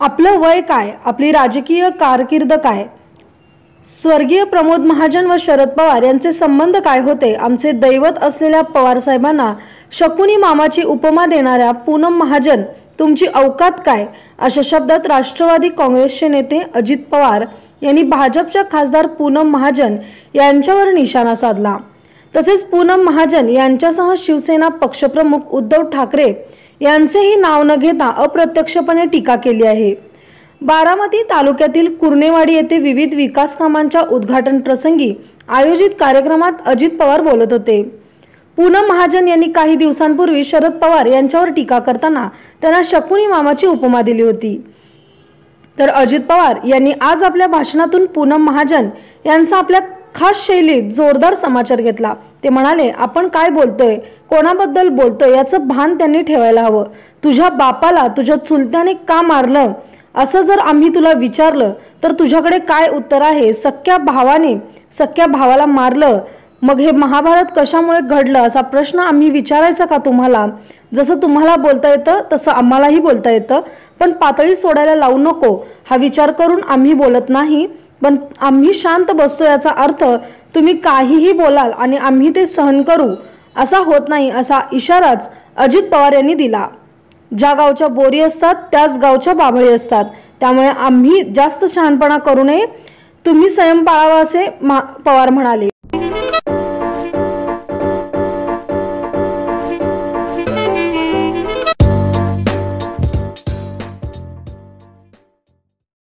आपलं वय काय? आपली राजकीय कारकीर्द काय? स्वर्गीय प्रमोद महाजन व शरद पवार यांचे संबंध काय होते? आमचे दैवत असलेल्या पवार साहेबांना शकुनी मामाची उपमा देणाऱ्या पूनम महाजन तुमची अवकात काय? अशा शब्दात राष्ट्रवादी काँग्रेसचे नेते अजित पवार यांनी भाजपच्या खासदार पूनम महाजन यांच्यावर निशाणा साधला. तसेच पूनम महाजन यांच्यासह शिवसेना पक्षप्रमुख उद्धव ठाकरे यांचेही नाव न घेता अप्रत्यक्षपणे टीका केली आहे. बारामती तालुक्यातील कुर्नेवाडी येथे विविध विकास कामांच्या उद्घाटन प्रसंगी आयोजित कार्यक्रमात अजित पवार बोलत होते. पूनम महाजन यांनी काही दिवसांपूर्वी शरद पवार यांच्यावर टीका करताना त्यांना शकुनी मामाची उपमा दिली होती. तर अजित पवार यांनी आज आपल्या भाषणातून पूनम महाजन यांचा आपल्या खास शैलीत जोरदार समाचार घेतला. ते म्हणाले आपण काय बोलतोय? कोणाबद्दल बोलतोय? याचं भान त्यांनी ठेवायला हवं. तुझ्या बापाला तुझ्या चुलत्याने का मारलं? असं जर आम्ही तुला विचारलं तर तुझ्याकडे काय उत्तर आहे? सख्या भावाने सख्या भावाला मारलं. मग हे महाभारत कशामुळे घडलं असा प्रश्न आम्ही विचारायचा का तुम्हाला? जसं तुम्हाला बोलता येतं तसं आम्हालाही बोलता येतं. पण पातळी सोडायला लावू नको. हा विचार करून आम्ही बोलत नाही. पण आम्ही शांत बसतो याचा अर्थ तुम्ही काहीही बोलाल आणि आम्ही ते सहन करू असा होत नाही असा इशाराच अजित पवार यांनी दिला. ज्या गावच्या बोरी असतात त्याच गावच्या बाभळी असतात. त्यामुळे आम्ही जास्त शहाणपणा करू नये. तुम्ही संयम पाळावा असे मा पवार म्हणाले.